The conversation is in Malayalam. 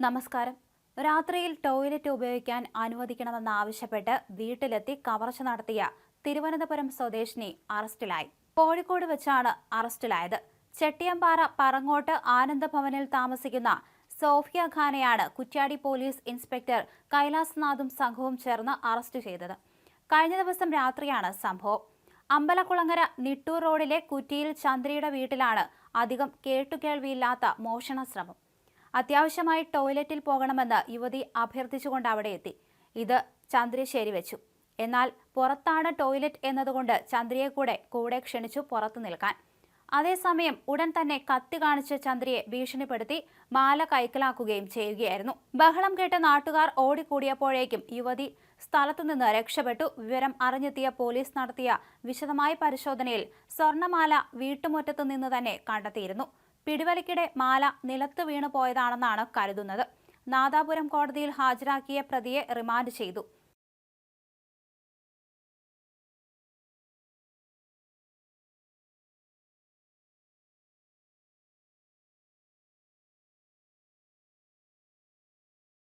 നമസ്കാരം. രാത്രിയിൽ ടോയ്ലറ്റ് ഉപയോഗിക്കാൻ അനുവദിക്കണമെന്നാവശ്യപ്പെട്ട് വീട്ടിലെത്തി കവർച്ച നടത്തിയ തിരുവനന്തപുരം സ്വദേശിനി അറസ്റ്റിലായി. കോഴിക്കോട് വെച്ചാണ് അറസ്റ്റിലായത്. ചെട്ടിയമ്പാറ പറങ്ങോട്ട് ആനന്ദഭവനിൽ താമസിക്കുന്ന സോഫിയ ഖാനെയാണ് കുറ്റ്യാടി പോലീസ് ഇൻസ്പെക്ടർ കൈലാസ്നാഥും സംഘവും ചേർന്ന് അറസ്റ്റ് ചെയ്തത്. കഴിഞ്ഞ ദിവസം രാത്രിയാണ് സംഭവം. അമ്പലക്കുളങ്ങര നിട്ടൂർ റോഡിലെ കുറ്റിയിൽ ചന്ദ്രയുടെ വീട്ടിലാണ് അധികം കേട്ടുകേൾവിയില്ലാത്ത മോഷണ ശ്രമം. അത്യാവശ്യമായി ടോയ്ലറ്റിൽ പോകണമെന്ന് യുവതി അഭ്യർത്ഥിച്ചുകൊണ്ട് അവിടെ എത്തി. ഇത് ചന്ദ്ര ശരിവെച്ചു എന്നാൽ പുറത്താണ് ടോയ്ലറ്റ് എന്നതുകൊണ്ട് ചന്ദ്രയെ കൂടെ കൂടെ ക്ഷണിച്ചു പുറത്തു നിൽക്കാൻ. അതേസമയം ഉടൻ തന്നെ കത്തി കാണിച്ച് ചന്ദ്രയെ ഭീഷണിപ്പെടുത്തി മാല കൈക്കലാക്കുകയും ചെയ്യുകയായിരുന്നു. ബഹളം കേട്ട നാട്ടുകാർ ഓടിക്കൂടിയപ്പോഴേക്കും യുവതി സ്ഥലത്തുനിന്ന് രക്ഷപ്പെട്ടു. വിവരം അറിഞ്ഞെത്തിയ പോലീസ് നടത്തിയ വിശദമായ പരിശോധനയിൽ സ്വർണമാല വീട്ടുമുറ്റത്തു നിന്ന് തന്നെ കണ്ടെത്തിയിരുന്നു. പിടിവലിക്കിടെ മാല നിലത്ത് വീണു പോയതാണെന്നാണ് കരുതുന്നത്. നാദാപുരം കോടതിയിൽ ഹാജരാക്കിയ പ്രതിയെ റിമാൻഡ് ചെയ്തു.